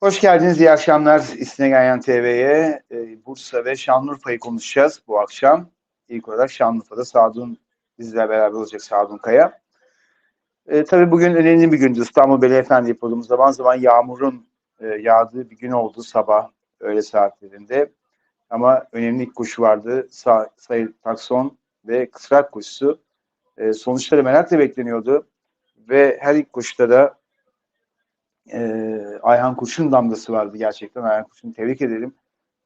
Hoş geldiniz, iyi akşamlar İstine Ganyan TV'ye. Ee, Bursa ve Şanlıurfa'yı konuşacağız bu akşam. İlk olarak Şanlıurfa'da Sadun bizlerle beraber olacak Sadun Kaya. Ee, tabii bugün önemli bir gündü. İstanbul Beyefendi yapıldığımız zaman zaman yağmurun e, yağdığı bir gün oldu sabah öğle saatlerinde. Ama önemli ilk kuş vardı. Sa Sayı Takson ve Kısrak kuşu. E, sonuçları merakla bekleniyordu. Ve her ilk kuşta da e, Ayhan Kurşun damgası vardı gerçekten. Ayhan Kurşun'u tebrik edelim.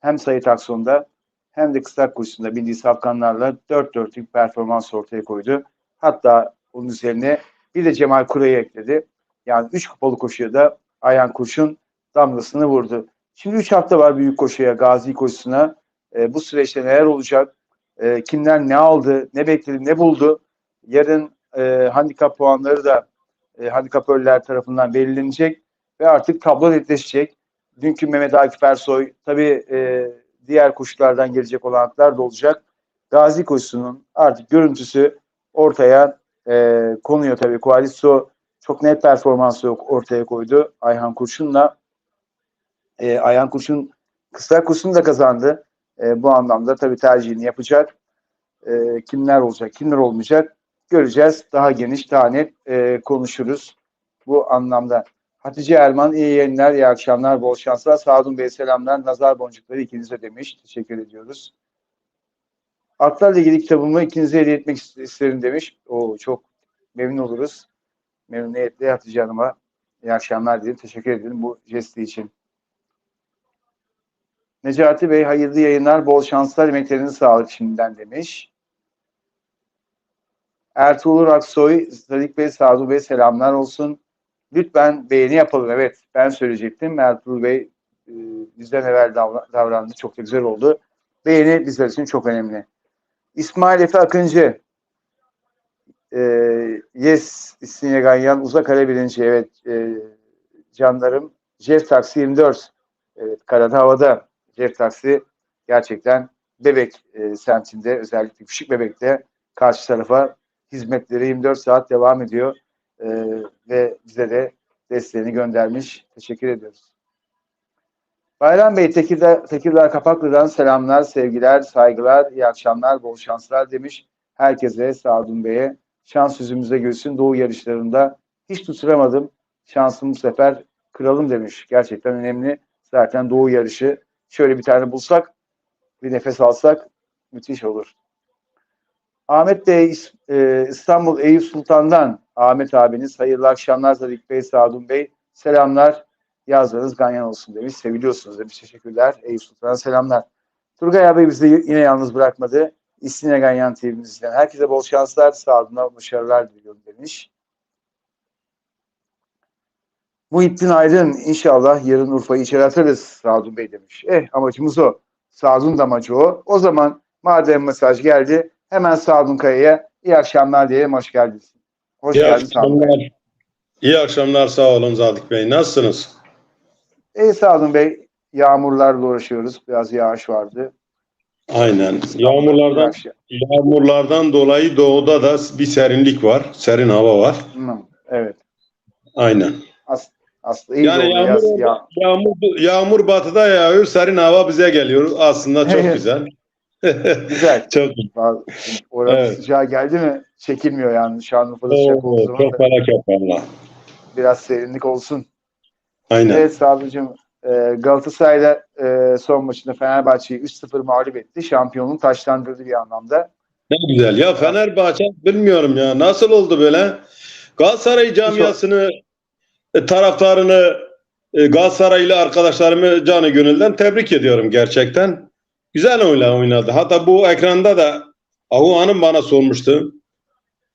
Hem Sayı Takson'da hem de Kısrak Kurşun'da bildiği safkanlarla dört dörtlük performans ortaya koydu. Hatta onun üzerine bir de Cemal Kuray'ı ekledi. Yani üç kupalı koşuya da Ayhan Kurşun damgasını vurdu. Şimdi üç hafta var büyük koşuya, Gazi koşusuna. E, bu süreçte neler olacak? E, kimler ne aldı, ne bekledi, ne buldu? Yarın e, handikap puanları da e, handikapörler tarafından belirlenecek ve artık tablo netleşecek. Dünkü Mehmet Akif Ersoy, tabii e, diğer kuşlardan gelecek olan atlar da olacak. Gazi koşusunun artık görüntüsü ortaya e, konuyor tabii. Koalisyo çok net performansı yok ortaya koydu Ayhan Kurşun'la. E, Ayhan Kurşun kısa kursunu da kazandı. E, bu anlamda tabii tercihini yapacak. E, kimler olacak, kimler olmayacak göreceğiz. Daha geniş, daha net e, konuşuruz bu anlamda. Hatice Erman iyi yayınlar, iyi akşamlar, bol şanslar. Sadun Bey selamlar, nazar boncukları ikinize demiş. Teşekkür ediyoruz. Atlarla ilgili kitabımı ikinize hediye etmek isterim demiş. O çok memnun oluruz. Memnuniyetle Hatice Hanım'a iyi akşamlar diyelim. Teşekkür ederim bu jesti için. Necati Bey hayırlı yayınlar, bol şanslar, emeklerinize sağlık şimdiden demiş. Ertuğrul Aksoy, Sadık Bey, Sadu Bey selamlar olsun. Lütfen beğeni yapalım. Evet ben söyleyecektim. Ertuğrul Bey e, bizden evvel davrandı. Çok da güzel oldu. Beğeni bizler için çok önemli. İsmail Efe Akıncı. E, yes İstinye Ganyan uzak ara birinci. Evet e, canlarım. Jeff Taksi 24. Evet karada havada. Jeff Taksi gerçekten Bebek e, semtinde özellikle küçük Bebek'te karşı tarafa hizmetleri 24 saat devam ediyor. Ee, ve bize de desteğini göndermiş. Teşekkür ediyoruz. Bayram Bey Tekirdağ, Tekirdağ Kapaklı'dan selamlar, sevgiler, saygılar, iyi akşamlar, bol şanslar demiş. Herkese Sadun Bey'e şans yüzümüze gülsün. Doğu yarışlarında hiç tutturamadım. Şansımı bu sefer kıralım demiş. Gerçekten önemli. Zaten Doğu yarışı şöyle bir tane bulsak, bir nefes alsak müthiş olur. Ahmet Bey e, İstanbul Eyüp Sultan'dan Ahmet abiniz hayırlı akşamlar Zadik Bey, Sadun Bey selamlar yazlarınız ganyan olsun demiş. Seviliyorsunuz demiş. Teşekkürler. Eyüp Sultan'a selamlar. Turgay abi bizi yine yalnız bırakmadı. İstine Ganyan TV'mizden. Herkese bol şanslar, Sadun'a başarılar diliyorum demiş. Muhittin Aydın inşallah yarın Urfa'yı içeri atarız Sadun Bey demiş. Eh amacımız o. Sadun da amacı o. O zaman madem mesaj geldi Hemen Sadun Kaya'ya iyi akşamlar diyelim. Hoş geldiniz. Hoş iyi geldiniz akşamlar. İyi akşamlar. Sağ olun Zadik Bey. Nasılsınız? İyi Sadun Bey. Yağmurlarla uğraşıyoruz. Biraz yağış vardı. Aynen. Yağmurlardan yağmurlardan dolayı doğuda da bir serinlik var. Serin hava var. Evet. Aynen. As aslında iyi yani yağmur, yaz, yağ yağmur, yağmur batıda yağıyor. Serin hava bize geliyor. Aslında çok güzel. Güzel. çok Orada Evet. sıcağı geldi mi çekilmiyor yani. Şanlıurfa'da sıcak Oo, olduğu zaman çok felaket valla. biraz serinlik olsun. Aynen. Evet Sadıcığım. E, Galatasaray'da e, son maçında Fenerbahçe'yi 3-0 mağlup etti. Şampiyonluğu taşlandırdı bir anlamda. Ne güzel. Ya Fenerbahçe bilmiyorum ya. Nasıl oldu böyle? Galatasaray camiasını, e, taraftarını, Galatasaraylı arkadaşlarımı canı gönülden tebrik ediyorum gerçekten. Güzel oyla oynadı. Hatta bu ekranda da Ahu Hanım bana sormuştu.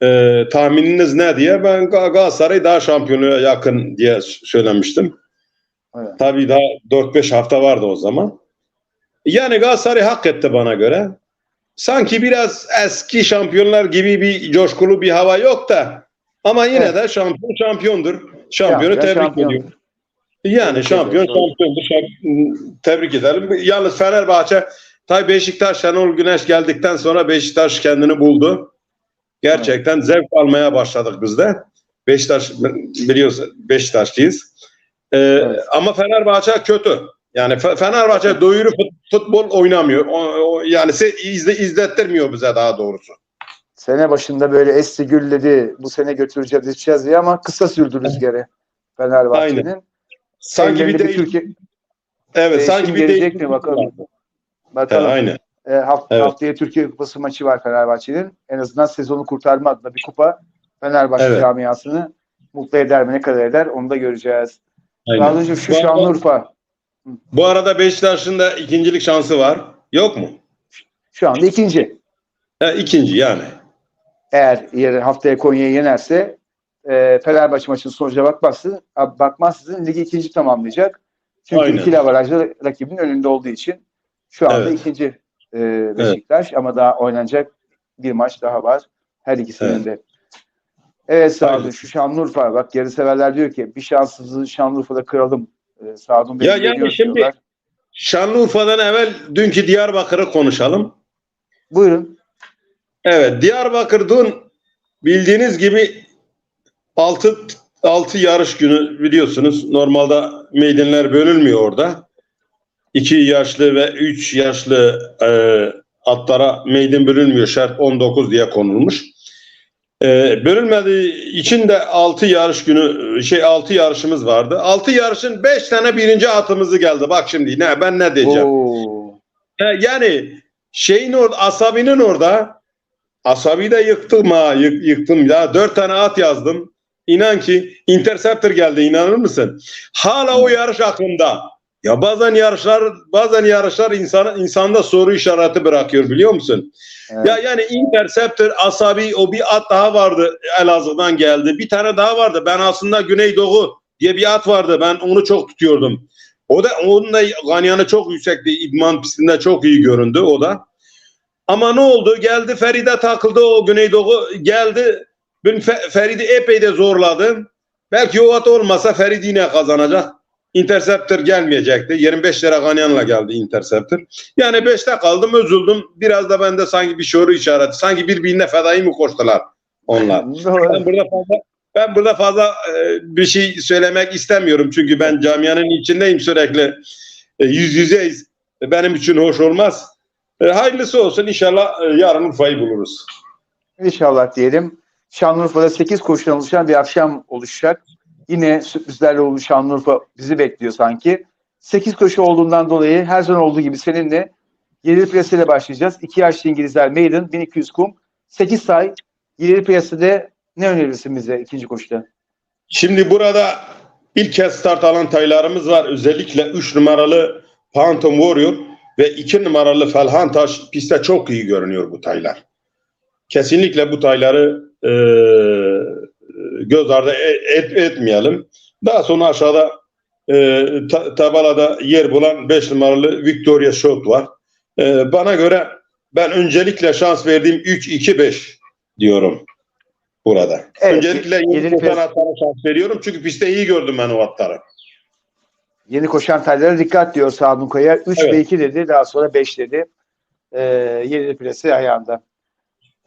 E, tahmininiz ne diye. Ben Ga- Galatasaray daha şampiyonu yakın diye söylemiştim. Evet. Tabii daha 4-5 hafta vardı o zaman. Yani Galatasaray hak etti bana göre. Sanki biraz eski şampiyonlar gibi bir coşkulu bir hava yok da ama yine Evet. de şampiyon şampiyondur. Şampiyonu Şampiyon, tebrik şampiyon. ediyorum. Yani şampiyon ediyoruz. şampiyondur. Şamp- tebrik edelim. Yalnız Fenerbahçe tabii Beşiktaş Şenol Güneş geldikten sonra Beşiktaş kendini buldu. Gerçekten zevk almaya başladık biz de. Beşiktaş biliyorsun Beşiktaşlıyız. Ee, Evet. Ama Fenerbahçe kötü. Yani Fe- Fenerbahçe doyuru fut- futbol oynamıyor. O, o- yani izle, izlettirmiyor bize daha doğrusu. Sene başında böyle esti gülledi. Bu sene götüreceğiz, içeceğiz diye ama kısa sürdü rüzgarı Fenerbahçe'nin. Sanki bir değil. Türkiye Evet, sanki bir gelecek değil. mi bakalım. Bakalım. aynen. E, haft- Evet. Haftaya Türkiye Kupası maçı var Fenerbahçe'nin. En azından sezonu kurtarma adına bir kupa Fenerbahçe Evet. camiasını mutlu eder mi ne kadar eder onu da göreceğiz. Radyocuğum şu Bu arada- Şanlıurfa Bu arada Beşiktaş'ın da ikincilik şansı var. Yok mu? şu anda ikinci. Ha, ikinci yani. Eğer yarın haftaya Konya'yı yenerse e, Fenerbahçe maçının sonucuna bakmazsın, bakmazsın ligi ikinci tamamlayacak. Çünkü Aynen. ikili avarajlı rakibin önünde olduğu için şu anda Evet. ikinci e, Beşiktaş ama daha oynanacak bir maç daha var her ikisinin Evet. de. Evet Sadun şu Şanlıurfa bak yarı severler diyor ki bir şanssızlığı Şanlıurfa'da kıralım. E, Sadun Bey Ya yani şimdi- Şanlıurfa'dan evvel dünkü Diyarbakır'ı konuşalım. Buyurun. Evet, Diyarbakır dün bildiğiniz gibi 6 6 yarış günü biliyorsunuz. Normalde meydanlar bölünmüyor orada. 2 yaşlı ve 3 yaşlı e, atlara meydan bölünmüyor. Şart 19 diye konulmuş. E, bölünmediği için de 6 yarış günü şey 6 yarışımız vardı. 6 yarışın 5 tane birinci atımızı geldi. Bak şimdi ne ben ne diyeceğim. Oo. He, yani şeyin orada Asabi'nin orada Asabi de yıktım ha yık- yıktım ya dört tane at yazdım. İnan ki Interceptor geldi inanır mısın? Hala o yarış aklımda. Ya bazen yarışlar bazen yarışlar insana insanda soru işareti bırakıyor biliyor musun? Evet. Ya yani Interceptor, Asabi o bir at daha vardı Elazığ'dan geldi. Bir tane daha vardı. Ben aslında Güneydoğu diye bir at vardı. Ben onu çok tutuyordum. O da onun da ganyanı çok yüksekti. İdman pistinde çok iyi göründü o da. Ama ne oldu? Geldi Feride takıldı o Güneydoğu geldi. Ben Fe- Feridi epey de zorladım. Belki o at olmasa Ferid yine kazanacak. Interceptor gelmeyecekti. 25 lira ganyanla geldi Interceptor. Yani 5'te kaldım üzüldüm. Biraz da bende sanki bir soru işareti. Sanki birbirine fedai mi koştular onlar? Ben burada fazla ben burada fazla e, bir şey söylemek istemiyorum. Çünkü ben camianın içindeyim sürekli. E, yüz yüzeyiz. E, benim için hoş olmaz. E, hayırlısı olsun. İnşallah e, yarın Urfa'yı buluruz. İnşallah diyelim. Şanlıurfa'da 8 koşudan oluşan bir akşam oluşacak. Yine sürprizlerle oldu Şanlıurfa bizi bekliyor sanki. 8 koşu olduğundan dolayı her zaman olduğu gibi seninle Yerli piyasayla başlayacağız. 2 yaşlı İngilizler Maiden 1200 kum. 8 say. Yerli piyasada ne önerirsin bize ikinci koşuda? Şimdi burada ilk kez start alan taylarımız var. Özellikle 3 numaralı Phantom Warrior ve 2 numaralı Felhantaş pistte çok iyi görünüyor bu taylar. Kesinlikle bu tayları e, göz ardı e- et, etmeyelim. Daha sonra aşağıda e, ta- tabelada yer bulan 5 numaralı Victoria Shot var. E, bana göre ben öncelikle şans verdiğim 3-2-5 diyorum burada. Evet, öncelikle yeni yeni koşan piyas- atlara şans veriyorum. Çünkü pistte iyi gördüm ben o atları. Yeni koşan taylara dikkat diyor Sadun Kaya. 3 Evet. ve 2 dedi. Daha sonra 5 dedi. Ee, yerli plase ayağında.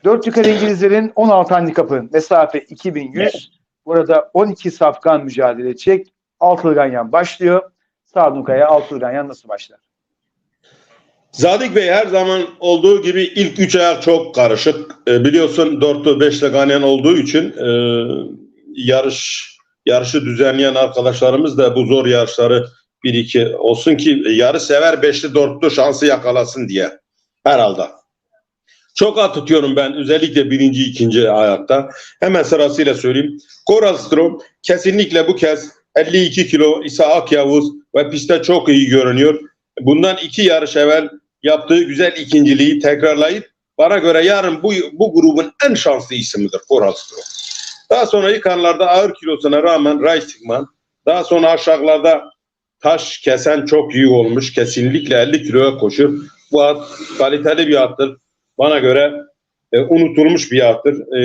4 yukarı İngilizlerin 16 handikapı. Mesafe 2100. Burada 12 safkan mücadele edecek. Altılı Ganyan başlıyor. Sadun Kaya Altılı Ganyan nasıl başlar? Zadik Bey her zaman olduğu gibi ilk üç ayak çok karışık. E, biliyorsun 4'lü 5'li Ganyan olduğu için e, yarış yarışı düzenleyen arkadaşlarımız da bu zor yarışları 1-2 olsun ki yarı sever 5'li 4'lü şansı yakalasın diye herhalde. Çok at tutuyorum ben özellikle birinci ikinci ayakta. Hemen sırasıyla söyleyeyim. Koralstrom kesinlikle bu kez 52 kilo İsa Akyavuz ve pistte çok iyi görünüyor. Bundan iki yarış evvel yaptığı güzel ikinciliği tekrarlayıp bana göre yarın bu, bu grubun en şanslı ismidir Koralstrom. Daha sonra yukarılarda ağır kilosuna rağmen Reisingman, daha sonra aşağılarda taş kesen çok iyi olmuş. Kesinlikle 50 kiloya koşur. Bu at kaliteli bir attır bana göre e, unutulmuş bir hattır. E,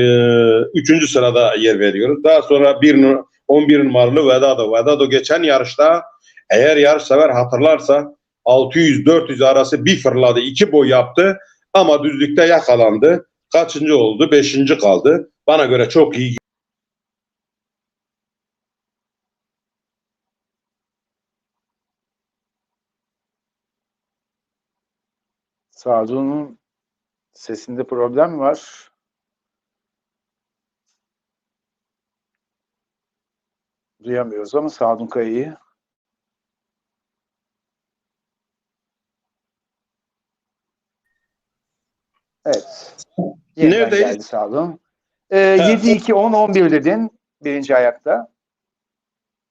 üçüncü sırada yer veriyoruz. Daha sonra bir, 11 numaralı Vedado. Vedado geçen yarışta eğer yarış sever hatırlarsa 600-400 arası bir fırladı. iki boy yaptı ama düzlükte yakalandı. Kaçıncı oldu? Beşinci kaldı. Bana göre çok iyi Sadun'un sesinde problem var? Duyamıyoruz ama Sadun Kaya'yı. Evet. Yeniden Neredeyiz? geldi Sadun. Ee, 7-2-10-11 dedin birinci ayakta.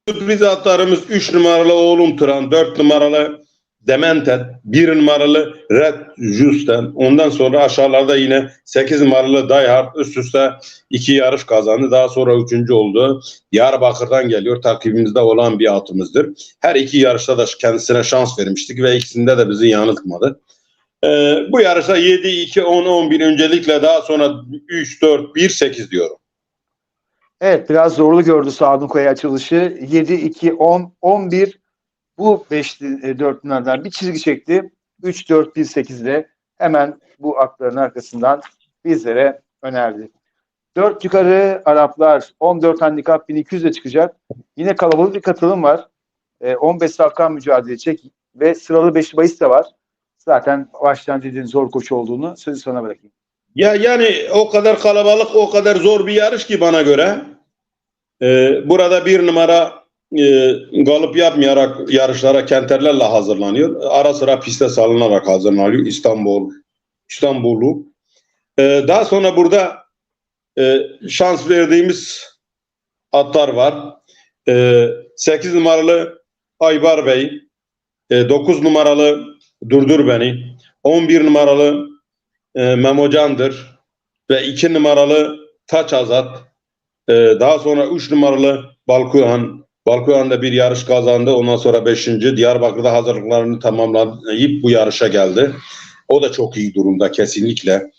Sürpriz atlarımız 3 numaralı Oğlum Turan, 4 numaralı Demented, 1 numaralı Red Justen. Ondan sonra aşağılarda yine 8 numaralı Die Hard üst üste 2 yarış kazandı. Daha sonra 3. oldu. Diyarbakır'dan geliyor. Takibimizde olan bir atımızdır. Her iki yarışta da kendisine şans vermiştik ve ikisinde de bizi yanıltmadı. Ee, bu yarışta 7, 2, 10, 11 öncelikle daha sonra 3, 4, 1, 8 diyorum. Evet biraz zorlu gördü Sadun Kaya açılışı. 7, 2, 10, 11 bu beşli e, dörtlülerden bir çizgi çekti. 3, 4, 1, 8'de hemen bu atların arkasından bizlere önerdi. 4 yukarı Araplar 14 handikap 1200'e çıkacak. Yine kalabalık bir katılım var. E, 15 safkan mücadele edecek ve sıralı 5 bahis de var. Zaten baştan dediğin zor koşu olduğunu sözü sana bırakayım. Ya yani o kadar kalabalık, o kadar zor bir yarış ki bana göre. Ee, burada bir numara e, galip yapmayarak yarışlara kenterlerle hazırlanıyor. Ara sıra piste salınarak hazırlanıyor İstanbul, İstanbul'u. Ee, daha sonra burada e, şans verdiğimiz atlar var. Ee, 8 numaralı Aybar Bey, 9 numaralı Durdur Beni, 11 numaralı e, Memocan'dır ve 2 numaralı Taç Azat. E, daha sonra 3 numaralı Balkuhan. Balkuhan da bir yarış kazandı. Ondan sonra 5. Diyarbakır'da hazırlıklarını tamamlayıp bu yarışa geldi. O da çok iyi durumda kesinlikle.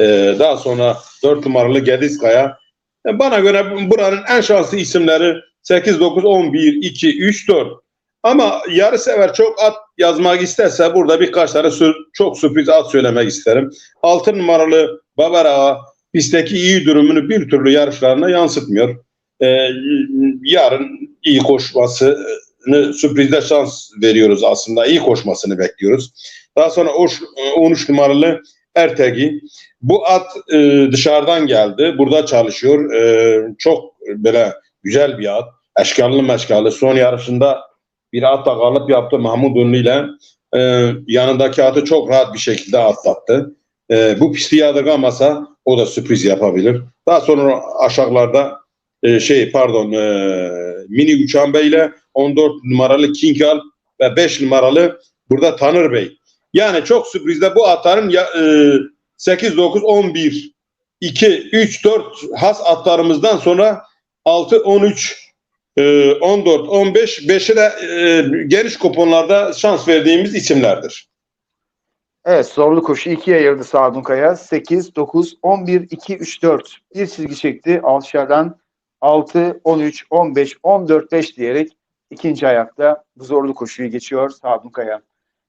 E, daha sonra 4 numaralı Gediskaya. E, bana göre buranın en şanslı isimleri 8, 9, 11, 2, 3, 4. Ama yarı sever çok at yazmak isterse burada birkaç tane çok sürpriz at söylemek isterim. 6 numaralı Babara pistteki iyi durumunu bir türlü yarışlarına yansıtmıyor. Ee, yarın iyi koşmasını sürprizde şans veriyoruz aslında. İyi koşmasını bekliyoruz. Daha sonra o- 13 numaralı Ertegi. Bu at e, dışarıdan geldi. Burada çalışıyor. E, çok böyle güzel bir at. Eşkallı meşkallı. Son yarışında bir atla galip yaptı Mahmut Ünlü ile. E, yanındaki atı çok rahat bir şekilde atlattı. E, bu pisti yadırgamasa o da sürpriz yapabilir. Daha sonra aşağılarda e, şey pardon e, Mini Uçan Bey ile 14 numaralı King Al ve 5 numaralı burada Tanır Bey. Yani çok sürprizde bu atların ya, e, 8, 9, 11, 2, 3, 4 has atlarımızdan sonra 6, 13, e, 14, 15, 5'i de e, geniş kuponlarda şans verdiğimiz isimlerdir. Evet zorlu koşu ikiye ayırdı Sadun Kaya. 8, 9, 11, 2, 3, 4. Bir çizgi çekti. Alşar'dan 6, 13, 15, 14, 5 diyerek ikinci ayakta bu zorlu koşuyu geçiyor Sadun Kaya.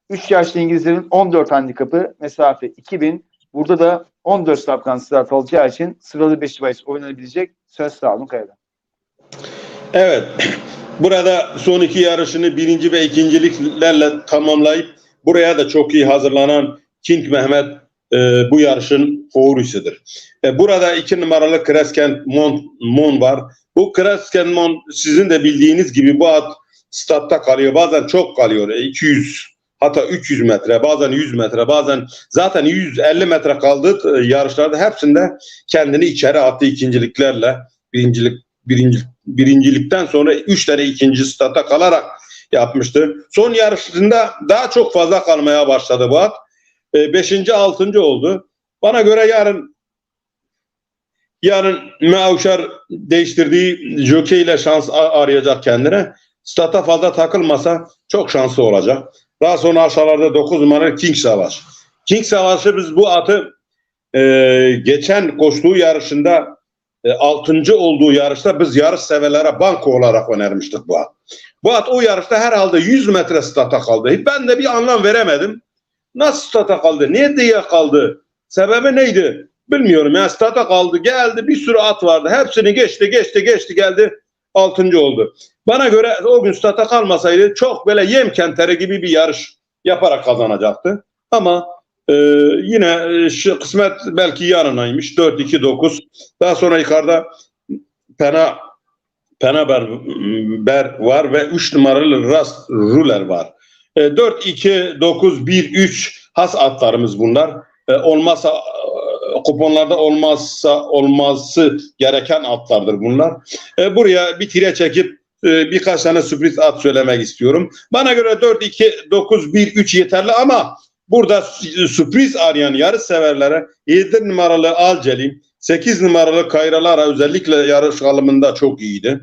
3 yaşlı İngilizlerin 14 handikapı mesafe 2000. Burada da 14 sapkan start alacağı için sıralı 5 bahis oynanabilecek söz Sadun Kaya'da. Evet. Burada son iki yarışını birinci ve ikinciliklerle tamamlayıp buraya da çok iyi hazırlanan King Mehmet e, bu yarışın favorisidir. E, burada iki numaralı Kresken Mon, Mon var. Bu Kresken Mon sizin de bildiğiniz gibi bu at statta kalıyor. Bazen çok kalıyor. E, 200 hatta 300 metre bazen 100 metre bazen zaten 150 metre kaldığı e, yarışlarda hepsinde kendini içeri attı ikinciliklerle birincilik birinci, birincilikten sonra 3 tane ikinci stata kalarak yapmıştı. Son yarışında daha çok fazla kalmaya başladı bu at. 5. 6. oldu. Bana göre yarın yarın Meavşar değiştirdiği jockey ile şans arayacak kendine. Stata fazla takılmasa çok şanslı olacak. Daha sonra aşağılarda 9 numara King Savaş. King Savaş'ı biz bu atı e, geçen koştuğu yarışında e, altıncı olduğu yarışta biz yarış severlere banko olarak önermiştik bu at. Bu at o yarışta herhalde 100 metre stata kaldı. Ben de bir anlam veremedim. Nasıl stata kaldı? Niye diye kaldı? Sebebi neydi? Bilmiyorum ya stata kaldı geldi bir sürü at vardı. Hepsini geçti geçti geçti geldi altıncı oldu. Bana göre o gün stata kalmasaydı çok böyle yem kenteri gibi bir yarış yaparak kazanacaktı. Ama Ee, yine e, kısmet belki yarınaymış. 4-2-9. Daha sonra yukarıda Pena Penaber Ber var ve 3 numaralı Rast Ruler var. E, 4-2-9-1-3 has atlarımız bunlar. E, olmazsa e, kuponlarda olmazsa olması gereken atlardır bunlar. E, buraya bir tire çekip e, birkaç tane sürpriz at söylemek istiyorum. Bana göre 4-2-9-1-3 yeterli ama burada sü- sürpriz arayan yarış severlere 7 numaralı Alcelim, 8 numaralı Kayralara özellikle yarış alımında çok iyiydi.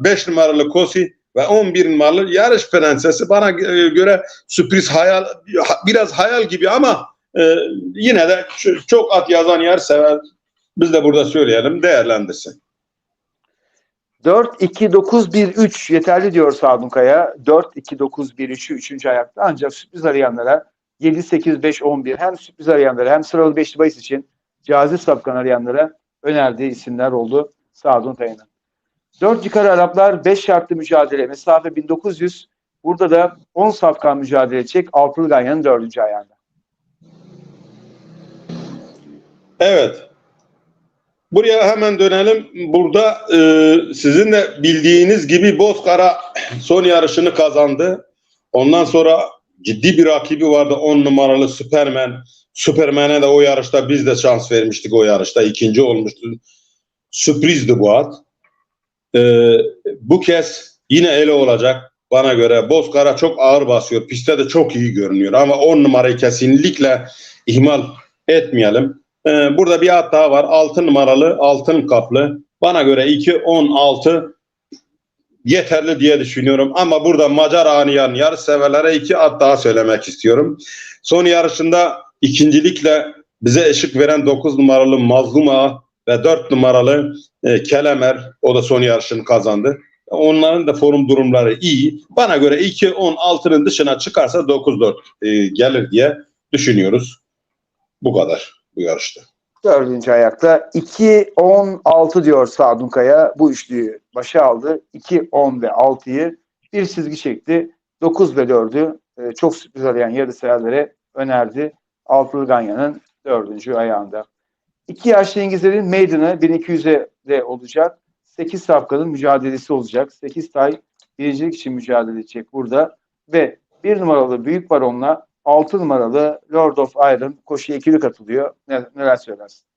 5 numaralı Kosi ve 11 numaralı yarış prensesi bana e, göre sürpriz hayal biraz hayal gibi ama e, yine de çok at yazan yer sever. Biz de burada söyleyelim değerlendirsin. 4-2-9-1-3 yeterli diyor Sadun Kaya. 4-2-9-1-3'ü 3. ayakta ancak sürpriz arayanlara 7-8-5-11 hem sürpriz arayanlara hem sıralı 5'li bahis için cazip sapkan arayanlara önerdiği isimler oldu Sadun Kaya'nın. 4 yukarı Araplar 5 şartlı mücadele mesafe 1900 burada da 10 safkan mücadele edecek Alpıl Ganyan'ın 4. ayağında. Evet. Buraya hemen dönelim. Burada e, sizin de bildiğiniz gibi Bozkara son yarışını kazandı. Ondan sonra ciddi bir rakibi vardı 10 numaralı Superman. Superman'e de o yarışta biz de şans vermiştik o yarışta. ikinci olmuştu. Sürprizdi bu at. E, bu kez yine ele olacak bana göre. Bozkara çok ağır basıyor. Pistte de çok iyi görünüyor. Ama 10 numarayı kesinlikle ihmal etmeyelim. Ee, burada bir at daha var. 6 numaralı altın kaplı. Bana göre 2-10-6 yeterli diye düşünüyorum. Ama burada Macar Aniyan yarış severlere iki at daha söylemek istiyorum. Son yarışında ikincilikle bize eşlik veren 9 numaralı Mazlum Ağa ve 4 numaralı e, Kelemer o da son yarışını kazandı. Onların da forum durumları iyi. Bana göre 2-10-6'nın dışına çıkarsa 9-4 e, gelir diye düşünüyoruz. Bu kadar bu yarışta. Dördüncü ayakta 2, 10, 6 diyor Sadun Kaya. Bu üçlüyü başa aldı. 2, 10 ve 6'yı bir çizgi çekti. 9 ve 4'ü e, çok sürpriz arayan yarı severlere önerdi. Altılı Ganyan'ın dördüncü ayağında. İki yaşlı İngilizlerin Maiden'ı 1200'e de olacak. 8 safkanın mücadelesi olacak. 8 tay birincilik için mücadele edecek burada. Ve bir numaralı Büyük Baron'la 6 numaralı Lord of Iron koşuya ikili katılıyor. Ne, neler söylersin?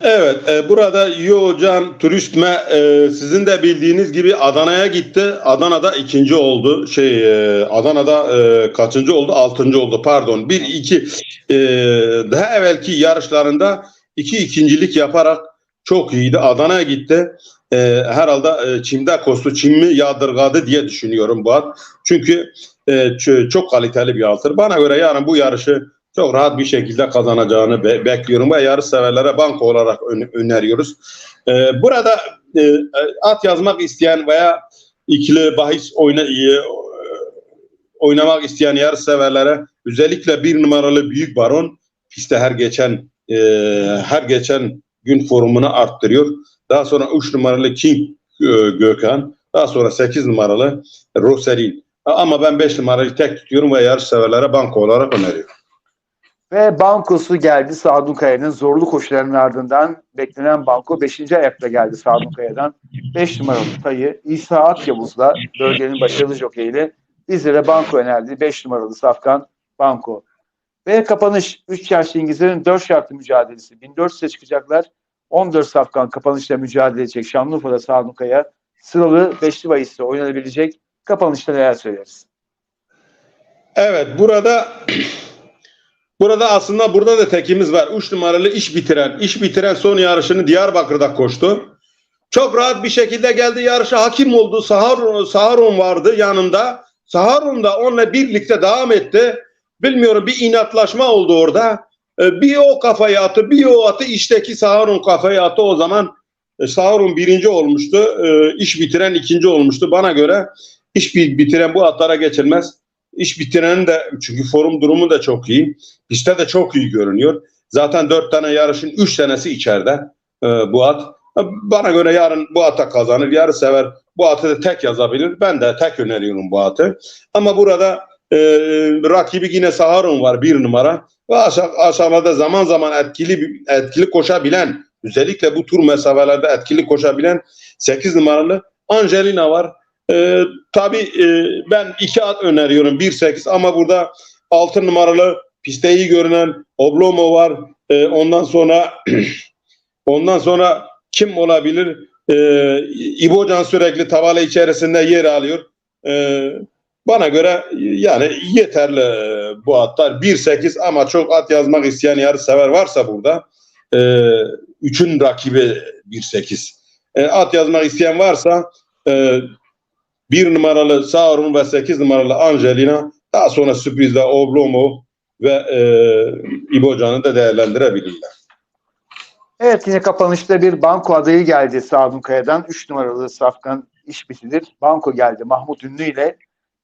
Evet, e, burada Yocan Turistme e, sizin de bildiğiniz gibi Adana'ya gitti. Adana'da ikinci oldu. Şey, e, Adana'da e, kaçıncı oldu? Altıncı oldu. Pardon. Bir iki e, daha evvelki yarışlarında iki ikincilik yaparak çok iyiydi. Adana'ya gitti. E, herhalde e, çimde kostu, çimmi yadırgadı diye düşünüyorum bu at. Çünkü e, çok kaliteli bir altır. Bana göre yarın bu yarışı çok rahat bir şekilde kazanacağını be- bekliyorum ve yarış severlere banko olarak ön- öneriyoruz. Ee, burada e, at yazmak isteyen veya ikili bahis oyna, e, oynamak isteyen yarış severlere özellikle bir numaralı büyük baron piste her geçen e, her geçen gün formunu arttırıyor. Daha sonra 3 numaralı King e, Gökhan, daha sonra 8 numaralı Roserin. Ama ben 5 numarayı tek tutuyorum ve yarış severlere banko olarak öneriyorum. Ve bankosu geldi Sadun Kaya'nın zorlu koşularının ardından beklenen banko 5. ayakta geldi Sadun Kaya'dan. 5 numaralı tayı İsa Akyavuz'la bölgenin başarılı jokeyiyle bizlere banko önerdi. 5 numaralı Safkan Banko. Ve kapanış 3 yaşlı İngilizlerin 4 şartlı mücadelesi. 1400'e çıkacaklar. 14 Safkan kapanışla mücadele edecek Şanlıurfa'da Sadun Kaya. Sıralı 5'li bahiste oynanabilecek kapanışta neler söyleriz? Evet burada burada aslında burada da tekimiz var. 3 numaralı iş bitiren. iş bitiren son yarışını Diyarbakır'da koştu. Çok rahat bir şekilde geldi yarışa hakim oldu. Saharun, Saharun vardı yanında. Saharun da onunla birlikte devam etti. Bilmiyorum bir inatlaşma oldu orada. Ee, Bir o kafayı attı, bir o attı. İşteki Saharun kafayı attı. O zaman e, birinci olmuştu. Ee, iş bitiren ikinci olmuştu. Bana göre iş bi- bitiren bu atlara geçilmez. İş bitirenin de çünkü forum durumu da çok iyi. Pistte de çok iyi görünüyor. Zaten dört tane yarışın üç tanesi içeride e, bu at. Bana göre yarın bu ata kazanır. Yarı sever bu atı da tek yazabilir. Ben de tek öneriyorum bu atı. Ama burada e, rakibi yine Saharun var bir numara. Ve aşağı, aşağıda zaman zaman etkili etkili koşabilen özellikle bu tur mesafelerde etkili koşabilen 8 numaralı Angelina var. E, tabii e, ben iki at öneriyorum 1-8 ama burada 6 numaralı piste iyi görünen Oblomo var. E, ondan sonra ondan sonra kim olabilir? E, İbocan sürekli tavala içerisinde yer alıyor. E, bana göre yani yeterli e, bu atlar. 1-8 ama çok at yazmak isteyen yarış sever varsa burada e, üçün rakibi 1-8. E, at yazmak isteyen varsa e, bir numaralı Saurun ve 8 numaralı Angelina daha sonra sürprizde Oblomo ve e, İbocan'ı da değerlendirebilirler. Evet yine kapanışta bir banko adayı geldi Sadun Kaya'dan. 3 numaralı Safkan iş bitirir. Banko geldi Mahmut Ünlü ile.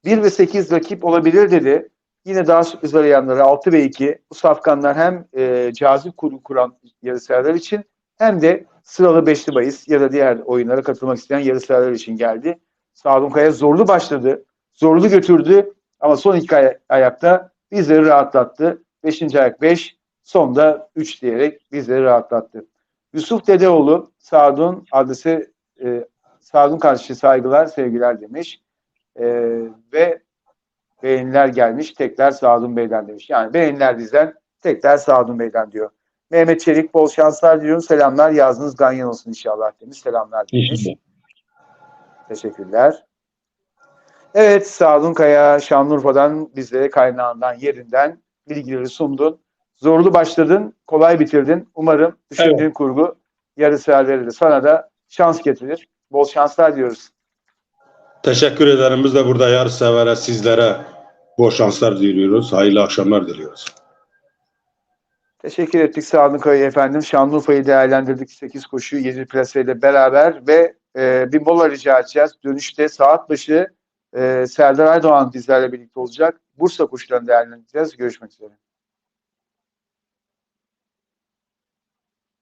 1 ve 8 rakip olabilir dedi. Yine daha sürpriz arayanları 6 ve 2. Bu safkanlar hem e, cazip kurgu kuran yarışseverler için hem de sıralı beşli bahis ya da diğer oyunlara katılmak isteyen yarışseverler için geldi. Sadun Kaya zorlu başladı. Zorlu götürdü ama son iki ay- ayakta bizleri rahatlattı. Beşinci ayak 5, sonda 3 diyerek bizleri rahatlattı. Yusuf Dedeoğlu, Sadun adresi e, Sadun kardeşi saygılar, sevgiler demiş. E, ve beğeniler gelmiş. Tekrar Sadun Bey'den demiş. Yani beğeniler bizden, tekrar Sadun Bey'den diyor. Mehmet Çelik bol şanslar diliyorum. Selamlar. Yazınız ganyan olsun inşallah demiş. Selamlar demiş. Teşekkürler. Evet Sadun Kaya Şanlıurfa'dan bizlere kaynağından yerinden bilgileri sundun. Zorlu başladın, kolay bitirdin. Umarım düşündüğün kurgu yarı sıraları da sana da şans getirir. Bol şanslar diyoruz. Teşekkür ederim. Biz de burada yarış severe sizlere bol şanslar diliyoruz. Hayırlı akşamlar diliyoruz. Teşekkür ettik Sadun Kaya efendim. Şanlıurfa'yı değerlendirdik 8 koşu 7 plaseyle beraber ve e, bir mola rica edeceğiz. Dönüşte saat başı e, Serdar Aydoğan bizlerle birlikte olacak. Bursa koşularını değerlendireceğiz. Görüşmek üzere.